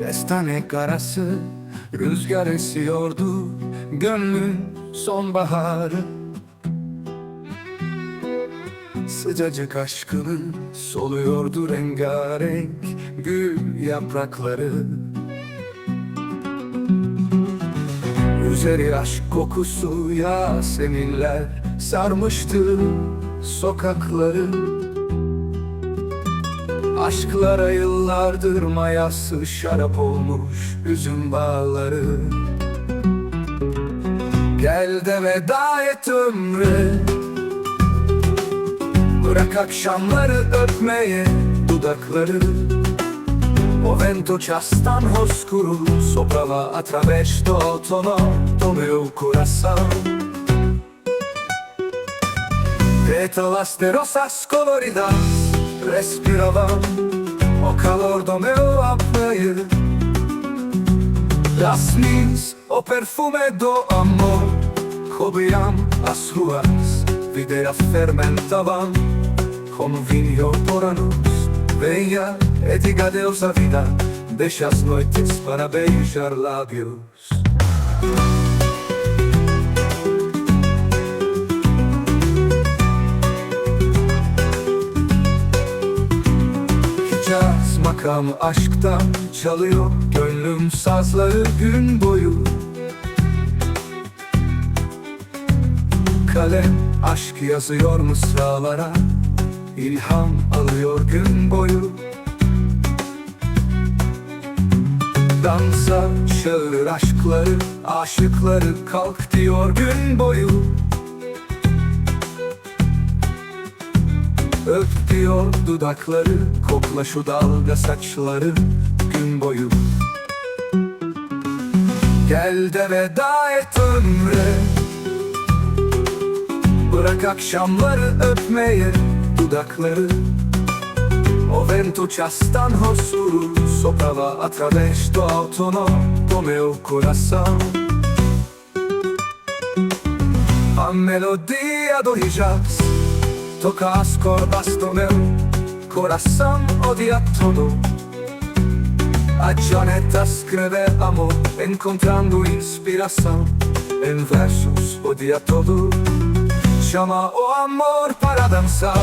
Kestane karası rüzgar esiyordu Gönlün sonbaharı. Sıcacık aşkının soluyordu rengarenk Gül yaprakları. Üzeri aşk kokusu yaseminler Sarmıştı sokakları Aşklara yıllardır mayası şarap olmuş üzüm bağları. Gel de veda et ömre. Bırak akşamları öpmeye dudakları. O vento ciastan oscuro Sopra va attraverso tono Dove il corazon Pétalas de rosas coloridas Respiravam O calor do meu apoio Las mis, o perfume do amor. Cobriam as ruas Videira fermentavam Como vinho por anos Venha e diga adeus à vida. Deixa as noites para beijar lábios Makam aşktan çalıyor Gönlüm sazları gün boyu. Kalem aşk yazıyor mısralara İlham alıyor gün boyu. Dansa çağırır aşkları Aşıkları kalk diyor gün boyu Öp diyor dudakları Kokla şu dalga saçları gün boyu. Gel de veda et ömre. Bırak akşamları öpmeye dudakları. O vento ciastan oscuro Sopra va attraverso autono Come corazon. A melodia do jazz Toca as cordas do meu coração odia todo A Gianetta scrive amor Encontrando inspiração Em versos odia todo Chama o amor para dançar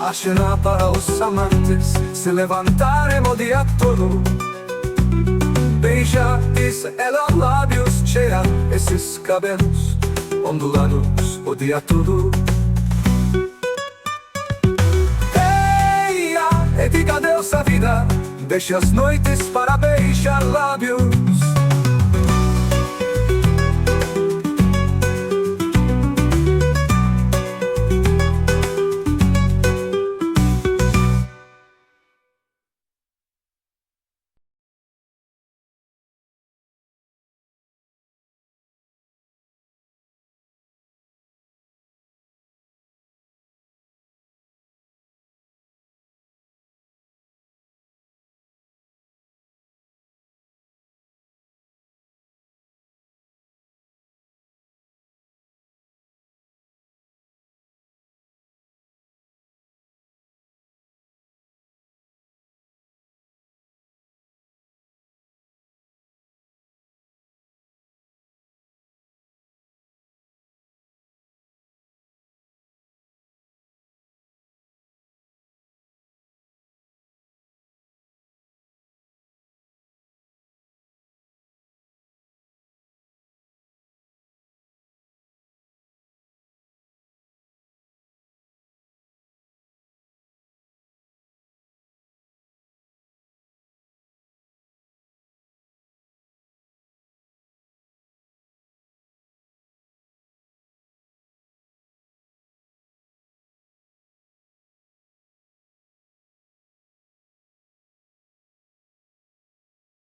Aşina para os amantes Se levantarem o dia todo Beija, diz ela lábios Cheira esses cabelos Ondulados o dia todo Deixa as noites para beijar lábios